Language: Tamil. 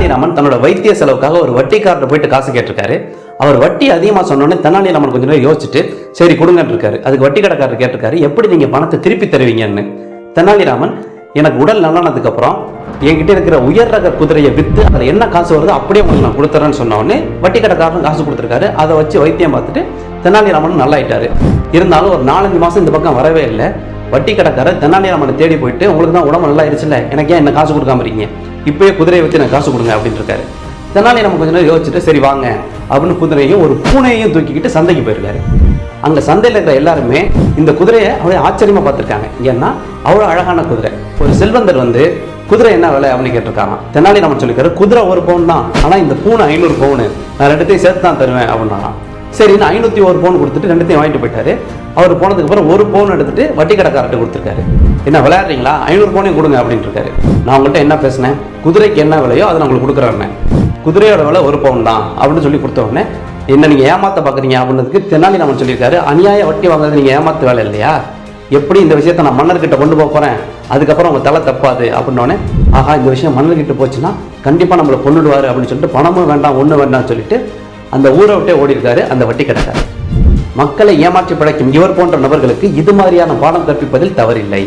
தெனாலிராமன் தன்னோட வைத்திய செலவுக்காக ஒரு வட்டிக்காரர்கிட்ட போயிட்டு காசு கேட்டிருக்காரு. அவர் வட்டி அதிகமாக சொன்னோடனே தெனாலிராமன் கொஞ்ச நேரம் யோசிச்சுட்டு சரி கொடுங்கன்னு இருக்காரு. அதுக்கு வட்டி கடைக்காரர் கேட்டிருக்காரு. எப்படி நீங்க பணத்தை திருப்பி தருவீங்கன்னு? தெனாலிராமன் எனக்கு உடல் நல்லானதுக்கப்புறம் என்கிட்ட இருக்கிற உயர் ரக குதிரையை வித்து அதில் என்ன காசு வருதோ அப்படியே உங்களுக்கு நான் கொடுத்துறேன்னு சொன்ன உடனே வட்டி கடைக்காரன் காசு கொடுத்துருக்காரு. அதை வச்சு வைத்தியம் பார்த்துட்டு தெனாலிராமன் நல்லாயிட்டாரு. இருந்தாலும் ஒரு நாலஞ்சு மாசம் இந்த பக்கம் வரவே இல்லை. வட்டி கடைக்காரர் தெனாலிராமனை தேடி போயிட்டு உங்களுக்கு தான் உடம்பு நல்லா இருச்சுல்ல எனக்கு ஏன் என்ன காசு கொடுக்காம இருக்கீங்க? இப்பயே குதிரையை வச்சு நான் காசு கொடுங்க அப்படின்னு இருக்காரு. தெனாலி நம்ம கொஞ்ச நேரம் யோசிச்சுட்டு சரி வாங்க அப்படின்னு குதிரையும் ஒரு பூனையையும் தூக்கிக்கிட்டு சந்தைக்கு போயிருக்காரு. அங்கே சந்தையில் இருக்கிற எல்லாருமே இந்த குதிரையை அப்படியே ஆச்சரியமாக பார்த்துருக்காங்க. ஏன்னா அவ்வளோ அழகான குதிரை. ஒரு செல்வந்தர் வந்து குதிரை என்ன விலை அப்படின்னு கேட்டிருக்காங்க தெனாலி நம்ம சொல்லிக்காரு குதிரை ஒரு பவுன் தான். ஆனால் இந்த பூனை ஐநூறு பவுனு. நான் ரெண்டுத்தையும் சேர்த்து தான் தருவேன் அப்படின்னா சரின்னு ஐநூற்றி ஒரு பவுன் கொடுத்துட்டு ரெண்டுத்தையும் வாங்கிட்டு போயிட்டாரு. அவர் போனதுக்கு அப்புறம் ஒரு பவுன் எடுத்துட்டு வட்டி கடைக்காரர்கிட்ட கொடுத்துருக்காரு. என்ன விளையாடுறீங்களா? ஐநூறு பவுனையும் கொடுங்க அப்படின்ட்டு இருக்காரு நான் உங்கள்கிட்ட என்ன பேசினேன்? குதிரைக்கு என்ன விலையோ அதை நான் உங்களுக்கு கொடுக்குறேன் குதிரையோட விலை ஒரு பவுன் தான் அப்படின்னு சொல்லி கொடுத்த உடனே என்ன நீங்கள் ஏமாத்த பார்க்குறீங்க அப்படின்றதுக்கு தென்னாலி சொல்லியிருக்காரு. அநியாய வட்டி வாங்குறது நீங்கள் ஏமாத்த வேலை இல்லையா? எப்படி இந்த விஷயத்தை நான் மன்னர்கிட்ட கொண்டு போக போகிறேன் அதுக்கப்புறம் உங்கள் தலை தப்பாது. அப்படின்னோடனே ஆஹா இந்த விஷயம் மன்னர்கிட்ட போச்சுன்னா கண்டிப்பாக நம்மளை கொண்டுடுவார் அப்படின்னு சொல்லிட்டு பணமும் வேண்டாம் ஒன்றும் வேண்டாம்னு சொல்லிட்டு அந்த ஊரை விட்டே ஓடிருக்காரு அந்த வட்டி கடைக்காரர் மக்களை ஏமாற்றி பிழைக்கும் இவர் போன்ற நபர்களுக்கு இது மாதிரியான பாடம் கற்பிப்பதில் தவறில்லை.